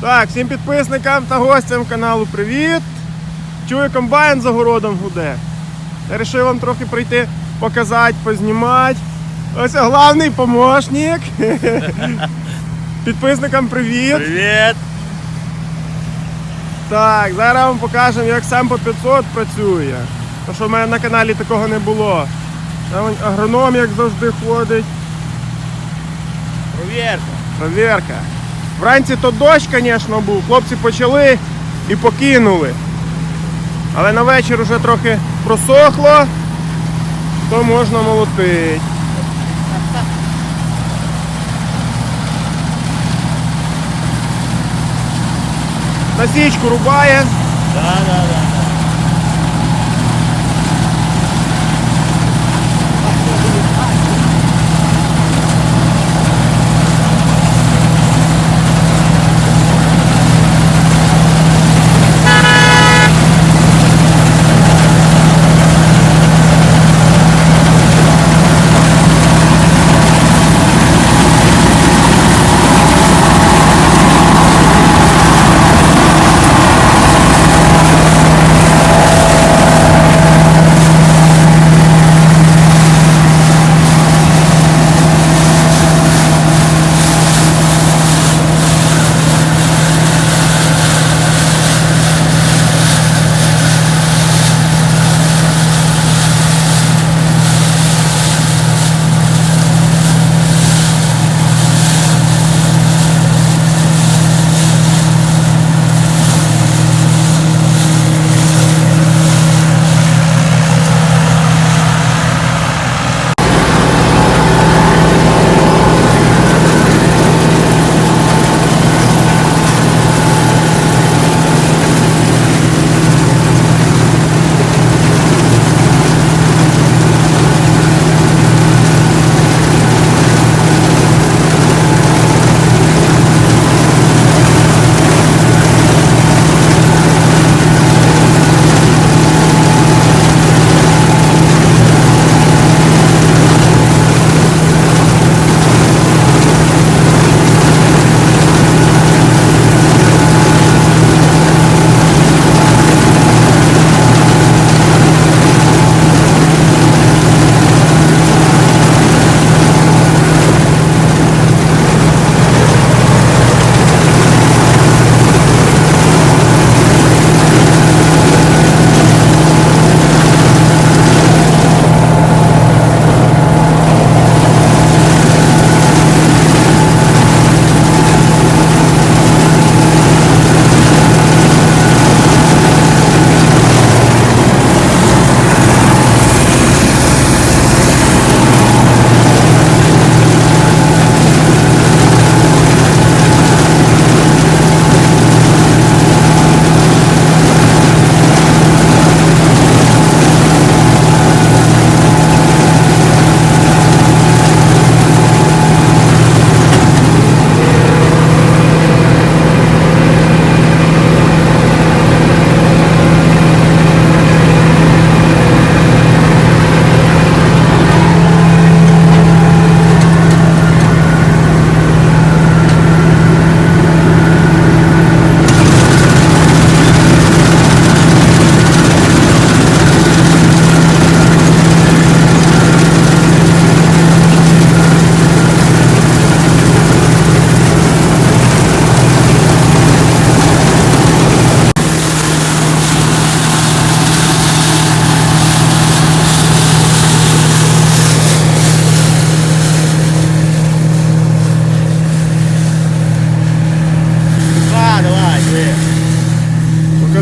Так, всім підписникам та гостям каналу привіт! Чую, комбайн за городом гуде. Я вирішив вам трохи прийти, показати, познімати. Ось головний помощник. Підписникам привіт! Привіт! Так, зараз вам покажемо, як сам по 500 працює. Тому що в мене на каналі такого не було. Там агроном, як завжди, ходить. Провірка. Провірка. Вранці то дощ, звісно, був. Хлопці почали і покинули. Але на вечір вже трохи просохло, то можна молотити. Насічку рубає. Да, да, да.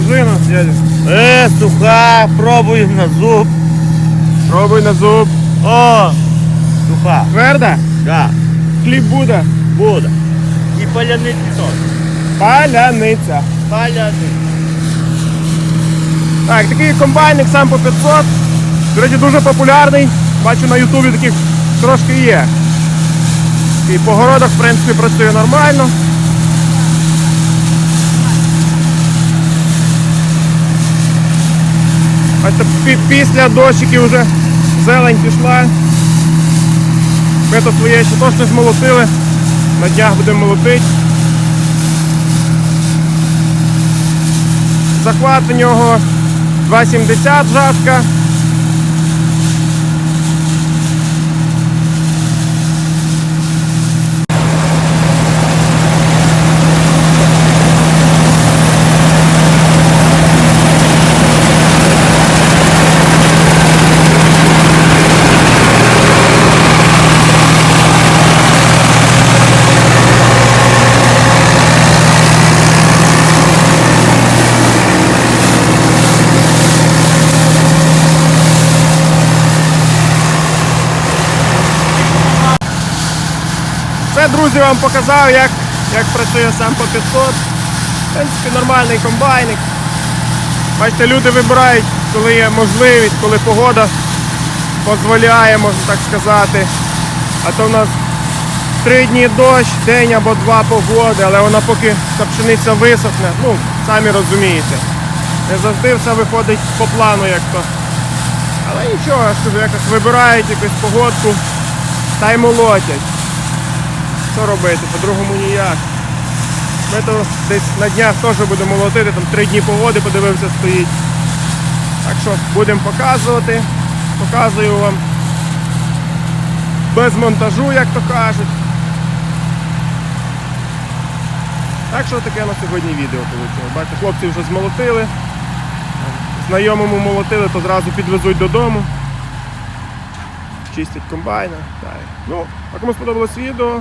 Нас, дядя. Е, суха, пробуємо на зуб. Пробуй на зуб. О, суха. Тверда? Да, Хліб буде. буде. І паляниці теж. Паляниця. Паляниці. Так, такий комбайник сам по 500. До речі, дуже популярний. Бачу на Ютубі таких трошки є. І по городах, в принципі, працює нормально. Це після дощиків вже зелень пішла. Ми тут своє ще точно змолотили, на днях будемо молотити. Захват у нього 2,70 жатка. Друзі, вам показав, як, як працює сам по 500. В принципі, нормальний комбайник. Бачите, люди вибирають, коли є можливість, коли погода дозволяє, можна так сказати. А то в нас три дні дощ, день або два погоди, але вона поки та пшениця висохне, ну, самі розумієте. Не завжди все виходить по плану, як то. Але нічого, якось вибирають якусь погодку та й молотять. Що робити? По-другому ніяк. Ми то десь на днях теж будемо молотити, там три дні погоди, подивився, стоїть. Так що будемо показувати. Показую вам без монтажу, як то кажуть. Так що таке на сьогодні відео вийшло. Бачите, хлопці вже змолотили. Знайомому молотили, то зразу підвезуть додому. Чистять комбайна. Так. Ну, а кому сподобалось відео,